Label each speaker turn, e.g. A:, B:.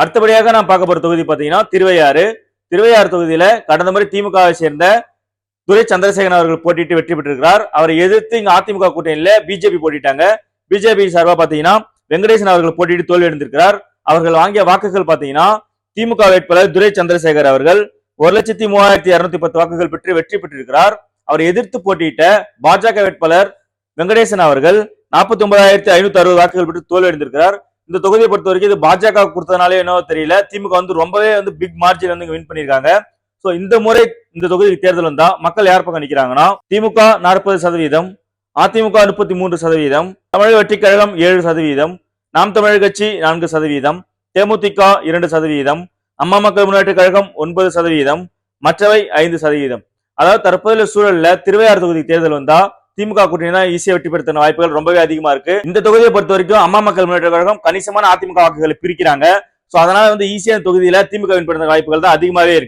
A: அடுத்தபடியாக நான் பார்க்க போற தொகுதி பார்த்தீங்கன்னா திருவையாறு. திருவையாறு தொகுதியில கடந்த முறை திமுகவை சேர்ந்த துரை சந்திரசேகரன் அவர்கள் போட்டிட்டு வெற்றி பெற்றிருக்கிறார். அவரை எதிர்த்து இங்க அதிமுக கூட்டணியில பிஜேபி போட்டிட்டாங்க. பிஜேபி சார்பா பாத்தீங்கன்னா வெங்கடேசன் அவர்கள் போட்டிட்டு தோல்வி அடைந்திருக்கிறார். அவர்கள் வாங்கிய வாக்குகள் பாத்தீங்கன்னா திமுக வேட்பாளர் துரை சந்திரசேகர் அவர்கள் ஒரு லட்சத்தி மூவாயிரத்தி இருநூத்தி பத்து வாக்குகள் பெற்று வெற்றி பெற்றிருக்கிறார். அவரை எதிர்த்து போட்டியிட்ட பாஜக வேட்பாளர் வெங்கடேசன் அவர்கள் நாற்பத்தி ஒன்பதாயிரத்தி ஐநூத்தி அறுபது வாக்குகள் பெற்று தோல்வி அடைந்திருக்கிறார். இந்த தொகுதியை பொறுத்த வரைக்கும் இது பாஜக கொடுத்ததுனாலே என்னவோ தெரியல. திமுக வந்து ரொம்பவே வந்து பிக் மார்ஜின் வந்து வின் பண்ணியிருக்காங்க. ஸோ இந்த முறை இந்த தொகுதி தேர்தல் வந்தா மக்கள் யார் பக்கம் நிக்கிறாங்கன்னா திமுக நாற்பது சதவீதம் அதிமுக முப்பத்தி மூன்று சதவீதம் தமிழக வெற்றி கழகம் ஏழு சதவீதம் நாம் தமிழர் கட்சி நான்கு சதவீதம் தேமுதிக இரண்டு சதவீதம் அம்மா மக்கள் முன்னேற்ற கழகம் ஒன்பது சதவீதம் மற்றவை ஐந்து சதவீதம். அதாவது தற்போதைய சூழல்ல திருவையாறு தொகுதி தேர்தல் வந்தா திமுக கூட்டணி தான் ஈஸியா வெற்றி பெறுத்தின வாய்ப்புகள் ரொம்பவே அதிகமா இருக்கு. இந்த தொகுதியை பொறுத்த வரைக்கும் அம்மா மக்கள் முன்னேற்ற கழகம் கணிசமான அதிமுக வாக்குகளை பிரிக்கிறாங்க. சோ அதனால வந்து ஈஸியா தொகுதியில திமுக வின் பெறுத்த வாய்ப்புகள் தான் அதிகமாவே இருக்கு.